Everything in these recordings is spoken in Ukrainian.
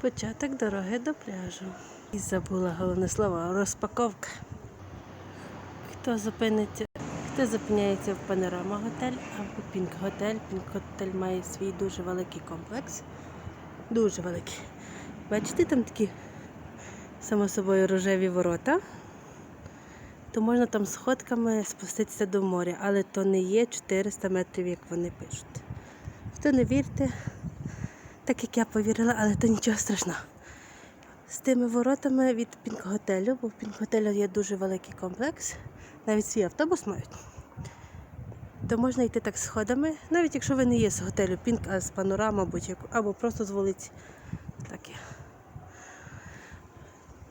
Початок дороги до пляжу. І забула головне слово розпаковка. Хто зупиниться, хто зупиняється в панорама готель або Пінк Готель. Пінк Готель має свій дуже великий комплекс. Дуже великий. Бачите, там такі само собою рожеві ворота. То можна там сходками спуститися до моря, але то не є 400 метрів, як вони пишуть. Хто не вірте, так як я повірила, але то нічого страшного. З тими воротами від Пінк-готелю, бо в Пінк-готелю є дуже великий комплекс, навіть свій автобус мають. То можна йти так сходами, навіть якщо ви не є з готелю Пінк, а з панорама будь-яку, або просто з вулиці. Так є.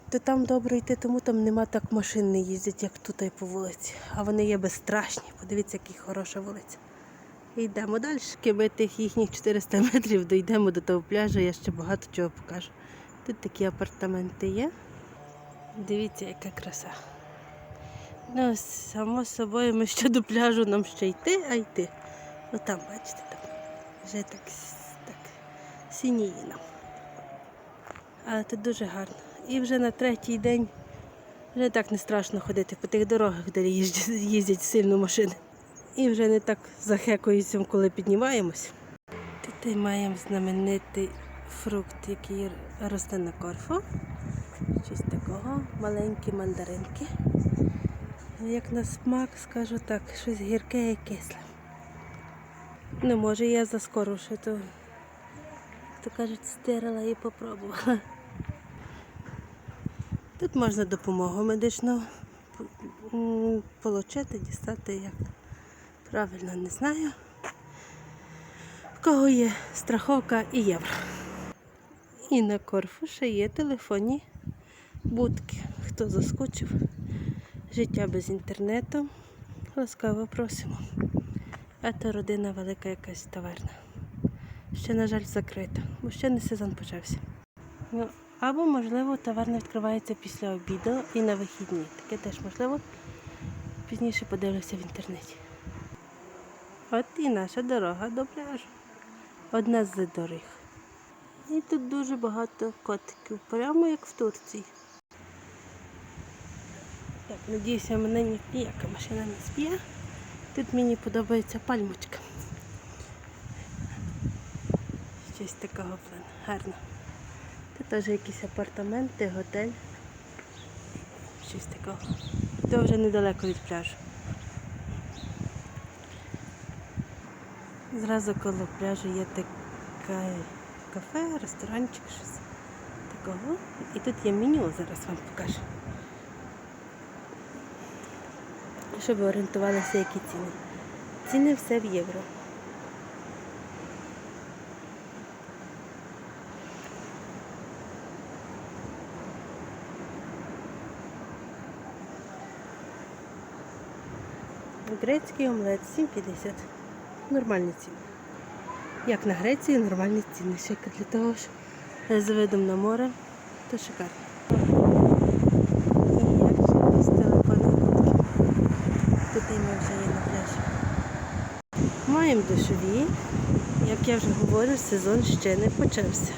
То там добре йти, тому там нема так машин не їздять, як тут по вулиці. А вони є безстрашні. Подивіться, яка хороша вулиця. Йдемо далі. Ми тих їхніх 400 метрів дійдемо до того пляжу, я ще багато чого покажу. Тут такі апартаменти є. Дивіться, яка краса. Ну, само собою, ми ще до пляжу нам ще йти, а йти. Отам, бачите, там вже так, так сініє нам. Але тут дуже гарно. І вже на третій день вже так не страшно ходити по тих дорогах, де їздять сильно машини. І вже не так захекуються, коли піднімаємось. Тут маємо знаменитий фрукт, який росте на корфу. Щось такого, маленькі мандаринки. Як на смак, скажу так, щось гірке і кисле. Ну, може, я заскору ще то, то кажуть, стирила і попробувала. Тут можна допомогу медичну отримати, дістати як правильно не знаю. В кого є страховка і євро. І на корфу ще є телефонні будки. Хто заскочив, життя без інтернету. Ласкаво просимо. А то родина велика якась таверна. Ще, на жаль, закрита, бо ще не сезон почався. Ну, або, можливо, таверна відкривається після обіду і на вихідні. Таке теж можливо. Пізніше подивлюся в інтернеті. От і наша дорога до пляжу. Одна з доріг. І тут дуже багато котиків, прямо як в Турції. Так, надіюся, мене ніяка машина не зб'є. Тут мені подобається пальмочка. Щось такого плану. Гарно. Тут теж якісь апартаменти, готель. Щось такого. То вже недалеко від пляжу. Зразу коло пляжу є таке кафе, ресторанчик, щось такого. І тут є меню, зараз вам покажу. Щоб орієнтувалися, які ціни. Ціни все в євро. Грецький омлет 7,50. Нормальні ціни. Як на Греції, нормальні ціни. Ще для того ж з видом на море, то шикарно. Тут ми вже є на пляжі. Маємо душові. Як я вже говорю, сезон ще не почався.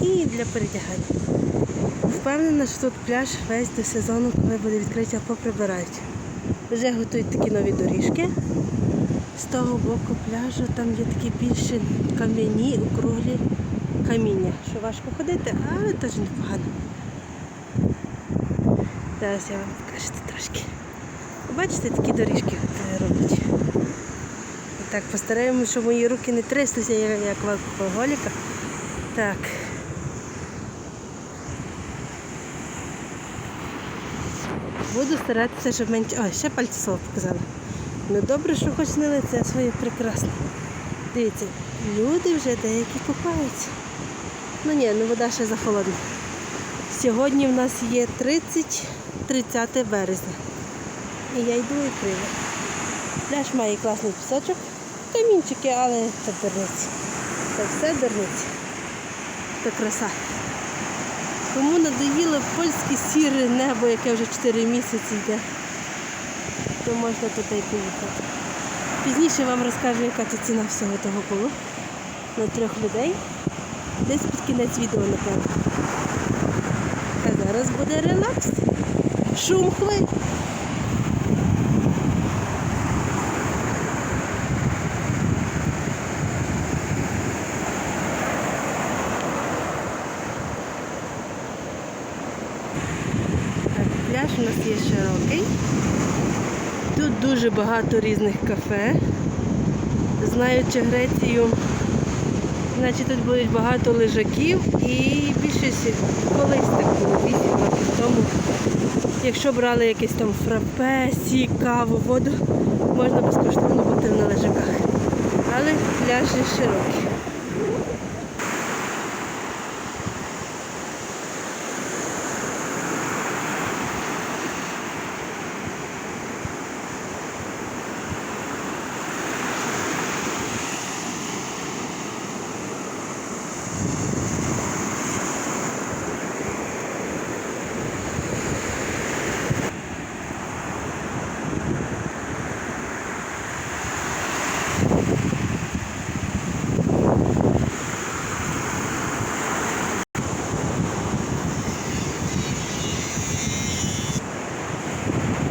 І для передягання. Впевнена, що тут пляж весь до сезону, коли буде відкриття, поприбирають. Вже готують такі нові доріжки. З того боку пляжу там є такі більші кам'яні, округлі каміння, що важко ходити, але теж непогано. Зараз я вам покажу трошки. Бачите, такі доріжки роблять. Так, постараємося, щоб мої руки не тряслися, як в алкоголіка. Так. Буду старатися, щоб менше... О, ще пальці слово показала. Ну добре, що хоч не лице своє прекрасне. Дивіться, люди вже деякі купаються. Ну ні, ну вода ще захолодна. Сьогодні в нас є 30, 30 березня. І я йду і криво. Пляж має класний пісочок, камінчики, але це дурниці. Це все дурниці. Це краса. Кому надоїло польське сіре небо, яке вже 4 місяці йде, то можна туди поїхати. Пізніше вам розкажу, яка це ціна всього того було. на трьох людей. Десь під кінець відео, напевно. А зараз буде релакс. Шум хвиль. Так, пляж у нас є широкий. Тут дуже багато різних кафе. Знаючи Грецію, значить тут будуть багато лежаків і більшість колись так було 8 років тому. Якщо брали якесь там фрапе, сік, каву, воду, можна безкоштовно бути на лежаках. Але пляжі широкі.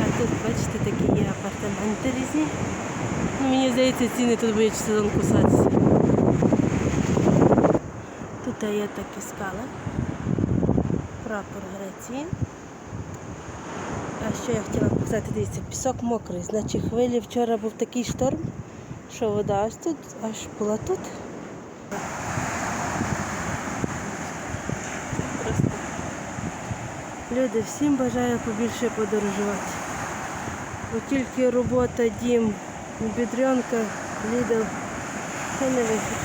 А тут, бачите, такі є апартаменти різні. Мені здається, ціни тут будуть сезон кусатися. Тут є такі скали. Прапор Греції. А що я хотіла показати, дивіться, пісок мокрий. Значить хвилі вчора був такий шторм, що вода аж тут, аж була тут. Люди, всім бажаю побільше подорожувати. Тільки робота, дім, бідрянка, лідл, це не вихід.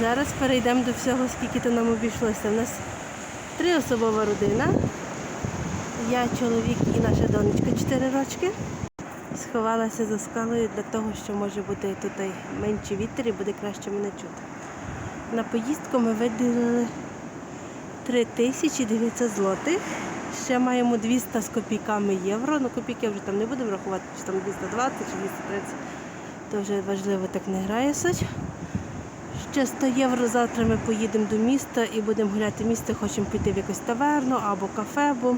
Зараз перейдемо до всього, скільки то нам обійшлося. У нас триособова родина. Я, чоловік і наша донечка 4 рочки. Сховалася за скалою для того, що може бути тут менший вітер і буде краще мене чути. На поїздку ми виділили 3900 злотих. Ще маємо 200 з копійками євро. Ну копійки вже там не будемо рахувати, чи там 220 чи 230. То вже важливо так не грає суть. Ще 100 євро завтра ми поїдемо до міста і будемо гуляти місто, хочемо піти в якусь таверну або кафе, бо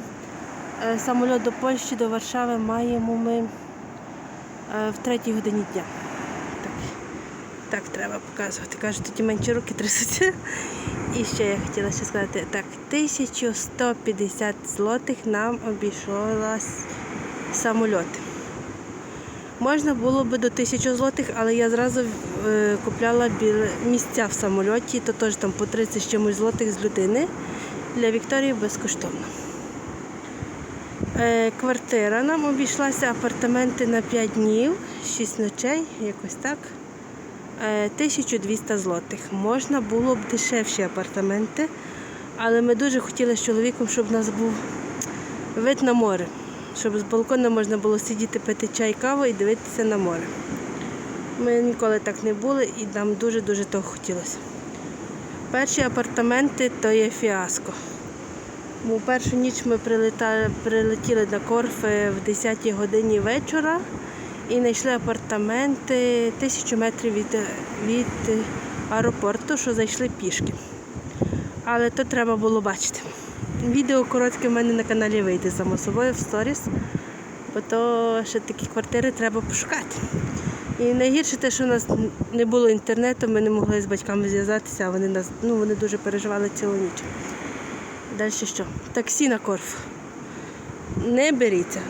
е, самоліт до Польщі, до Варшави маємо ми е, в третій годині дня. Так, так треба показувати. Кажуть, тоді менше руки трясуться. І ще я хотіла ще сказати, так, 1150 злотих нам обійшлось самольоти. Можна було би до 1000 злотих, але я зразу е, купляла місця в самольоті, то теж там по 30 з чимось злотих з людини. Для Вікторії безкоштовно. Е, квартира нам обійшлася апартаменти на 5 днів, 6 ночей, якось так. Е, 1200 злотих. Можна було б дешевші апартаменти, але ми дуже хотіли з чоловіком, щоб у нас був вид на море, щоб з балкона можна було сидіти, пити чай, каву і дивитися на море. Ми ніколи так не були і нам дуже-дуже того хотілося. Перші апартаменти то є фіаско. В першу ніч ми прилетіли на Корфи в 10 годині вечора і знайшли апартаменти тисячу метрів від, від аеропорту, що зайшли пішки. Але то треба було бачити. Відео коротке в мене на каналі вийде само собою в сторіс, бо то ще такі квартири треба пошукати. І найгірше те, що у нас не було інтернету, ми не могли з батьками зв'язатися, а вони нас ну, вони дуже переживали цілу ніч. Далі що? Таксі на Корф. Не беріться.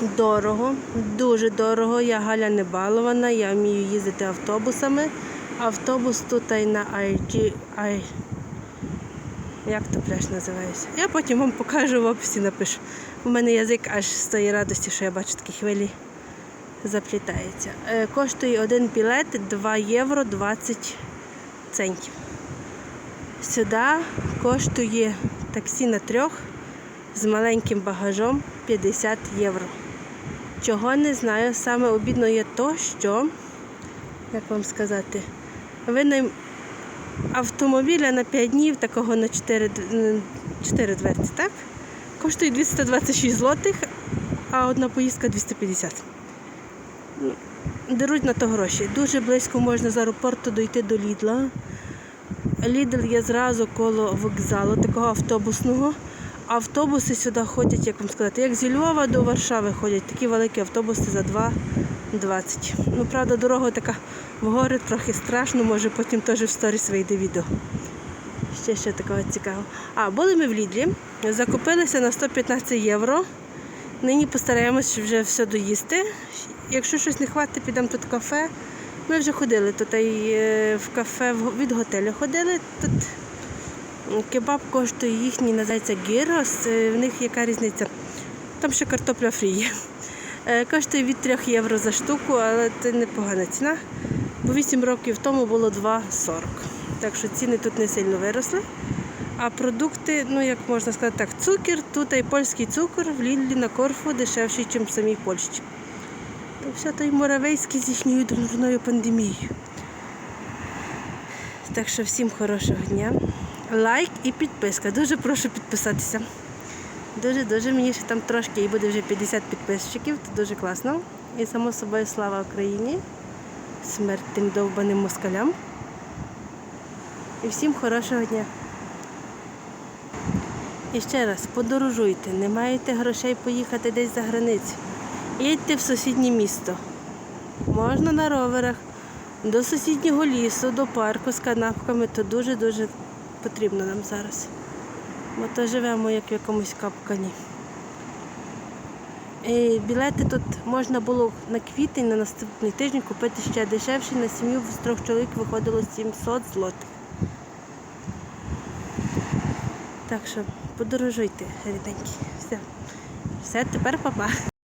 Дорого, дуже дорого. Я Галя не балована, я вмію їздити автобусами. Автобус тут на IG, I, як то пляж називається? Я потім вам покажу в описі напишу. У мене язик аж з тої радості, що я бачу такі хвилі заплітається. Е, Коштує один білет 2 євро 20 центів. Сюди коштує таксі на трьох з маленьким багажом 50 євро. Чого не знаю, саме обідно є то, що, як вам сказати, ви найм автомобіля на 5 днів, такого на 4, 4 дверці, так? Коштує 226 злотих, а одна поїздка 250. Ну, Деруть на то гроші. Дуже близько можна з аеропорту дойти до Лідла. Лідл є зразу коло вокзалу, такого автобусного. Автобуси сюди ходять, як вам сказати, як зі Львова до Варшави ходять, такі великі автобуси за 2,20. Ну, правда, дорога така в гори трохи страшно, може потім теж в сторіс вийде відео. Ще що такого цікавого. А, були ми в Лідлі, закупилися на 115 євро. Нині постараємось вже все доїсти. Якщо щось не хватить, підемо тут в кафе. Ми вже ходили тут е, в кафе від готелю ходили. Тут кебаб коштує їхній, називається гірос. Е, В них яка різниця? Там ще картопля фрі є. Е, Коштує від 3 євро за штуку, але це непогана ціна. Бо 8 років тому було 2,40. Так що ціни тут не сильно виросли. А продукти, ну як можна сказати так, цукер, тут і польський цукор в Ліллі на Корфу дешевший, ніж в самій Польщі. То все той моравейський з їхньою дурною пандемією. Так що всім хорошого дня. Лайк і підписка. Дуже прошу підписатися. Дуже-дуже мені ще там трошки і буде вже 50 підписчиків, це дуже класно. І само собою слава Україні, смерть тим довбаним москалям. І всім хорошого дня. І ще раз, подорожуйте, не маєте грошей поїхати десь за границю. Їдьте в сусіднє місто. Можна на роверах, до сусіднього лісу, до парку з канапками, то дуже-дуже потрібно нам зараз. Ми то живемо як в якомусь капкані. І білети тут можна було на квітень, на наступний тиждень купити ще дешевші. На сім'ю з трьох чоловік виходило 700 злотих. Так що подорожуйте, ріденькі. Все. Все, тепер папа.